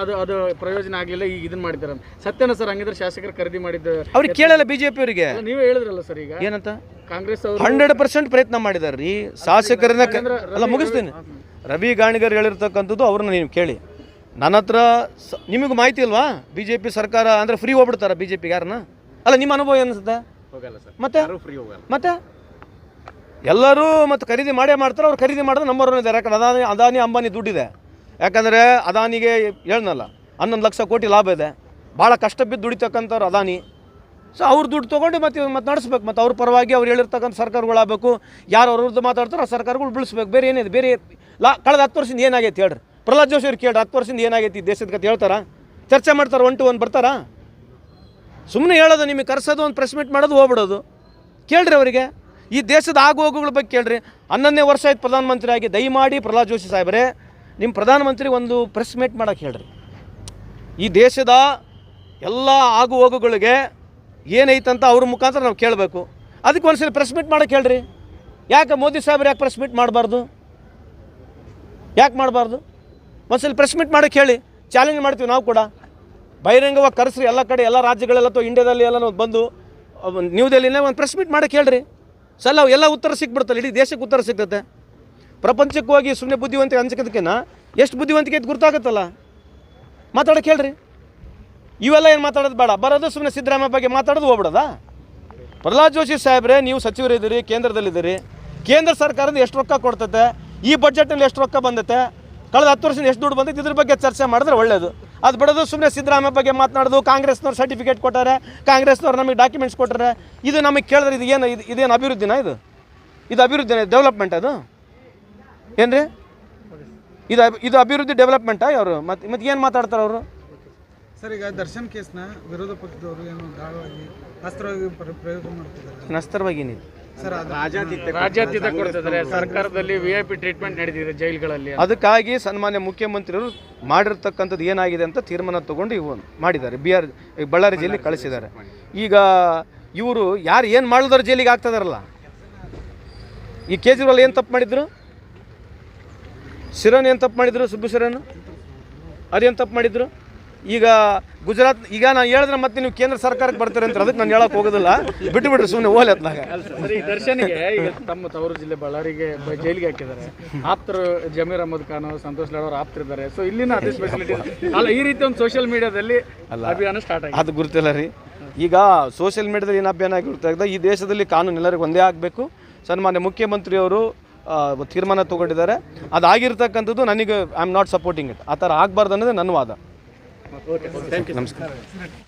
ಅದು ಅದು ಪ್ರಯೋಜನ ಆಗಲಿಲ್ಲ ಈಗ ಇದನ್ನ ಮಾಡಿದ್ದಾರೆ ಸತ್ಯನ ಸರ್ ಹಂಗಿದ್ರೆ ಶಾಸಕರು ಖರೀದಿ ಮಾಡಿದ್ದು ಅವ್ರಿಗೆ ಕೇಳಲ್ಲ ಬಿಜೆಪಿ ಅವರಿಗೆ. ನೀವೇ ಹೇಳಿದ್ರಲ್ಲ ಸರ್ ಈಗ. ಏನಂತ? ಕಾಂಗ್ರೆಸ್ ಅವರು ಹಂಡ್ರೆಡ್ ಪರ್ಸೆಂಟ್ ಪ್ರಯತ್ನ ಮಾಡಿದಾರೆ ರೀ ಶಾಸಕರನ್ನ ಅಲ್ಲ ಮುಗಿಸ್ತೀನಿ. ರವಿ ಗಾಣಿಗರ್ ಹೇಳಿರ್ತಕ್ಕಂಥದ್ದು ಅವ್ರನ್ನ ನೀವು ಕೇಳಿ. ನನ್ನ ಹತ್ರ ನಿಮಗೂ ಮಾಹಿತಿ ಇಲ್ವಾ? ಬಿ ಜೆ ಪಿ ಸರ್ಕಾರ ಅಂದ್ರೆ ಫ್ರೀ ಹೋಗ್ಬಿಡ್ತಾರ ಬಿ ಜೆ ಪಿಗೆ ಯಾರನ್ನ? ಅಲ್ಲ ನಿಮ್ಮ ಅನುಭವ ಏನಿಸುತ್ತೆ ಹೋಗಲ್ಲ ಸರ್. ಮತ್ತೆ? ಯಾರು ಫ್ರೀ ಹೋಗಲ್ಲ. ಮತ್ತೆ? ಎಲ್ಲರೂ ಮತ್ತೆ ಖರೀದಿ ಮಾಡೇ ಮಾಡ್ತಾರೆ ಅವ್ರು ಖರೀದಿ ಮಾಡಿದ್ರೆ ನಂಬರ್ ಒನ್ ಇದ್ದಾರೆ ಯಾಕಂದ್ರೆ ಅದಾನಿ ಅದಾನಿ ಅಂಬಾನಿ ದುಡ್ಡಿದೆ. ಯಾಕಂದರೆ ಅದಾನಿಗೆ ಹೇಳ್ನಲ್ಲ ಹನ್ನೊಂದು ಲಕ್ಷ ಕೋಟಿ ಲಾಭ ಇದೆ. ಭಾಳ ಕಷ್ಟ ಬಿದ್ದು ದುಡಿತಕ್ಕಂಥವ್ರು ಅದಾನಿ. ಸೊ ಅವ್ರು ದುಡ್ಡು ತೊಗೊಂಡು ಮತ್ತೆ ಮತ್ತೆ ನಡೆಸ್ಬೇಕು. ಮತ್ತು ಅವ್ರ ಪರವಾಗಿ ಅವ್ರು ಹೇಳಿರ್ತಕ್ಕಂಥ ಸರ್ಕಾರಗಳಾಗಬೇಕು. ಯಾರು ಅವ್ರದ್ದು ಮಾತಾಡ್ತಾರೋ ಆ ಸರ್ಕಾರಗಳು ಬಿಳಿಸ್ಬೇಕು. ಬೇರೆ ಏನಿದೆ? ಬೇರೆ ಲಾ, ಕಳೆದ ಹತ್ತು ವರ್ಷದಿಂದ ಏನಾಗೈತೆ ಹೇಳ್ರಿ? ಪ್ರಹ್ಲಾದ್ ಜೋಶಿ ಅವ್ರು ಕೇಳ್ರಿ, ಹತ್ತು ವರ್ಷದಿಂದ ಏನಾಗೈತಿ ದೇಶದ ಕತೆ ಹೇಳ್ತಾರ? ಚರ್ಚೆ ಮಾಡ್ತಾರೆ? ಒನ್ ಟು ಒನ್ ಬರ್ತಾರಾ? ಸುಮ್ಮನೆ ಹೇಳೋದು ನಿಮಗೆ ಕರೆಸೋದು, ಒಂದು ಪ್ರೆಸ್ ಮೀಟ್ ಮಾಡೋದು ಹೋಗ್ಬಿಡೋದು. ಕೇಳ್ರಿ ಅವರಿಗೆ. ಈ ದೇಶದ ಆಗು ಹೋಗುಗಳ ಬಗ್ಗೆ ಕೇಳ್ರಿ. ಹನ್ನೊಂದನೇ ವರ್ಷ ಆಯ್ತು ಪ್ರಧಾನಮಂತ್ರಿ ಆಗಿ. ದಯಮಾಡಿ ಪ್ರಹ್ಲಾದ್ ಜೋಶಿ ಸಾಹೇಬರೇ ನಿಮ್ಮ ಪ್ರಧಾನಮಂತ್ರಿ ಒಂದು ಪ್ರೆಸ್ ಮೀಟ್ ಮಾಡಕ್ಕೆ ಹೇಳ್ರಿ. ಈ ದೇಶದ ಎಲ್ಲ ಆಗು ಹೋಗುಗಳಿಗೆ ಏನೈತಂತ ಅವ್ರ ಮುಖಾಂತರ ನಾವು ಕೇಳಬೇಕು. ಅದಕ್ಕೆ ಒಂದ್ಸಲ ಪ್ರೆಸ್ ಮೀಟ್ ಮಾಡೋಕೆ ಹೇಳ್ರಿ. ಯಾಕೆ ಮೋದಿ ಸಾಹೇಬ್ರು ಯಾಕೆ ಪ್ರೆಸ್ ಮೀಟ್ ಮಾಡಬಾರ್ದು? ಯಾಕೆ ಮಾಡಬಾರ್ದು? ಒಂದ್ಸಲ ಪ್ರೆಸ್ ಮೀಟ್ ಮಾಡಕ್ಕೆ ಹೇಳಿ. ಚಾಲೆಂಜ್ ಮಾಡ್ತೀವಿ ನಾವು ಕೂಡ. ಬಹಿರಂಗವಾಗಿ ಕರೆಸ್ರಿ ಎಲ್ಲ ಕಡೆ, ಎಲ್ಲ ರಾಜ್ಯಗಳೆಲ್ಲ ಅಥವಾ ಇಂಡಿಯಾದಲ್ಲಿ ಎಲ್ಲ ಬಂದು ನ್ಯೂ ದೆಹಲಿನೇ ಒಂದು ಪ್ರೆಸ್ ಮೀಟ್ ಮಾಡೋಕೆ ಹೇಳ್ರಿ. ಸಲ್ಲ ಅವು ಎಲ್ಲ ಉತ್ತರ ಸಿಕ್ಬಿಡ್ತಲ್ಲ ಇಡೀ ದೇಶಕ್ಕೆ ಉತ್ತರ ಸಿಗ್ತತೆ ಪ್ರಪಂಚಕ್ಕೆ ಹೋಗಿ ಸುಮ್ಮನೆ ಬುದ್ಧಿವಂತಿಕೆ ಅನ್ಸೋದಕ್ಕಿಂತ ಎಷ್ಟು ಬುದ್ಧಿವಂತಿಕೆ ಇದು ಗೊತ್ತಾಗುತ್ತಲ್ಲ ಮಾತಾಡೋಕೆ ಹೇಳ್ರಿ. ಇವೆಲ್ಲ ಏನು ಮಾತಾಡೋದು ಬೇಡ. ಬರೋದು ಸುಮ್ಮನೆ ಸಿದ್ದರಾಮಯ್ಯ ಬಗ್ಗೆ ಮಾತಾಡೋದು ಹೋಗ್ಬಿಡೋದಾ? ಪ್ರಹ್ಲಾದ್ ಜೋಶಿ ಸಾಹೇಬ್ರೆ, ನೀವು ಸಚಿವರಿದ್ದೀರಿ, ಕೇಂದ್ರದಲ್ಲಿದ್ದೀರಿ. ಕೇಂದ್ರ ಸರ್ಕಾರದಿಂದ ಎಷ್ಟು ರೊಕ್ಕ ಕೊಡ್ತೈತೆ? ಈ ಬಜೆಟ್ನಲ್ಲಿ ಎಷ್ಟು ರೊಕ್ಕ ಬಂದತೆ? ಕಳೆದ ಹತ್ತು ವರ್ಷದಿಂದ ಎಷ್ಟು ದುಡ್ಡು ಬಂದೈತೆ? ಇದ್ರ ಬಗ್ಗೆ ಚರ್ಚೆ ಮಾಡಿದ್ರೆ ಒಳ್ಳೇದು. ಅದು ಬಿಡೋದು ಸುಮ್ಮನೆ ಸಿದ್ದರಾಮಯ್ಯ ಬಗ್ಗೆ ಮಾತನಾಡೋದು, ಕಾಂಗ್ರೆಸ್ನವ್ರು ಸರ್ಟಿಫಿಕೇಟ್ ಕೊಟ್ಟಾರೆ, ಕಾಂಗ್ರೆಸ್ನವ್ರು ನಮಗೆ ಡಾಕ್ಯುಮೆಂಟ್ಸ್ ಕೊಟ್ಟರೆ. ಇದು ನಮಗೆ ಕೇಳಿದ್ರೆ ಇದು ಏನು, ಇದು ಇದೇನು ಅಭಿವೃದ್ಧಿನ ಇದು? ಇದು ಅಭಿವೃದ್ಧಿನ ಡೆವಲಪ್ಮೆಂಟ್ ಅದು? ಏನು ರೀ ಇದು ಇದು ಅಭಿವೃದ್ಧಿ ಡೆವಲಪ್ಮೆಂಟಾ ಅವರು ಮತ್ತೆ ಮತ್ತೆ ಏನು ಮಾತಾಡ್ತಾರೆ ಅವರು? ಸರ್ ಈಗ ದರ್ಶನ್ ಕೇಸ್ನ ವಿರೋಧ ಪಕ್ಷದವರು ಏನು ದಾಳವಾಗಿ ಅಸ್ತ್ರವಾಗಿ ಪ್ರಯೋಗ ಮಾಡ್ತಿದ್ದಾರೆ. ಅಸ್ತ್ರವಾಗಿ ಏನಿದೆ? ಸರ್ ಅದು ರಾಜ್ಯಾದ್ಯಂತ ಕೊಡ್ತಿದ್ದಾರೆ. ಸರ್ಕಾರದಲ್ಲಿ ವಿ ಐ ಪಿ ಟ್ರೀಟ್ಮೆಂಟ್ ಜೈಲ್ಗಳಲ್ಲಿ ಅದಕ್ಕಾಗಿ ಸನ್ಮಾನ್ಯ ಮುಖ್ಯಮಂತ್ರಿಯವರು ಮಾಡಿರ್ತಕ್ಕಂಥದ್ದು ಏನಾಗಿದೆ ಅಂತ ತೀರ್ಮಾನ ತಗೊಂಡು ಇವು ಮಾಡಿದ್ದಾರೆ. ಬಿ ಆರ್ ಬಳ್ಳಾರಿ ಜೈಲಿಗೆ ಕಳಿಸಿದ್ದಾರೆ. ಈಗ ಇವರು ಯಾರು ಏನು ಮಾಡಿದ್ರು ಜೈಲಿಗೆ ಆಗ್ತದಾರಲ್ಲ ಈ ಕೇಜ್ರಿವಾಲ್ ಏನು ತಪ್ಪು ಮಾಡಿದ್ರು? ಶಿರನ್ ಏನು ತಪ್ಪು ಮಾಡಿದ್ರು ಸುಬ್ಬು ಶಿರನ್? ಅದೇನು ತಪ್ಪು ಮಾಡಿದ್ರು? ಈಗ ಗುಜರಾತ್ ಈಗ ನಾನು ಹೇಳಿದ್ರೆ ಮತ್ತೆ ನೀವು ಕೇಂದ್ರ ಸರ್ಕಾರಕ್ಕೆ ಬರ್ತಾರೆ ಅಂತ ಅದಕ್ಕೆ ನಾನು ಹೇಳಕ್ ಹೋಗೋದಿಲ್ಲ. ಬಿಟ್ಟು ಬಿಡ್ರಿ ಸುಮ್ಮನೆ ಓಲೆ ಸರಿ ದರ್ಶನ್ಗೆ ಈಗ ತಮ್ಮ ತವರು ಜಿಲ್ಲೆ ಬಳ್ಳಾರಿಗೆ ಜೈಲಿಗೆ ಹಾಕಿದ್ದಾರೆ. ಆಪ್ತರು ಜಮೀರ್ ಅಹಮದ್ ಖಾನ್ ಸಂತೋಷ್ ಲಾಡ್ ಅವರು ಆಪ್ತರಿದ್ದಾರೆ ಸೊ ಇಲ್ಲಿನ ಅದೇ ಅಲ್ಲ ಈ ರೀತಿ ಒಂದು ಸೋಷಿಯಲ್ ಮೀಡಿಯಾದಲ್ಲಿ ಅಭಿಯಾನ ಸ್ಟಾರ್ಟ್ ಆಗಿದೆ. ಅದು ಗುರುತಿಲ್ಲ ರೀ. ಈಗ ಸೋಷಿಯಲ್ ಮೀಡಿಯಾದಲ್ಲಿ ಏನು ಅಭಿಯಾನ ಆಗಿರ್ತಾಗಿದೆ ಈ ದೇಶದಲ್ಲಿ ಕಾನೂನು ಎಲ್ಲರಿಗೂ ಒಂದೇ ಆಗಬೇಕು. ಸನ್ಮಾನ್ಯ ಮುಖ್ಯಮಂತ್ರಿಯವರು ತೀರ್ಮಾನ ತೊಗೊಂಡಿದ್ದಾರೆ. ಅದಾಗಿರ್ತಕ್ಕಂಥದ್ದು ನನಗೆ I am not supporting it ಆ ಥರ ಆಗಬಾರ್ದು ಅನ್ನೋದೇ ನನ್ನ ವಾದ. ನಮಸ್ಕಾರ.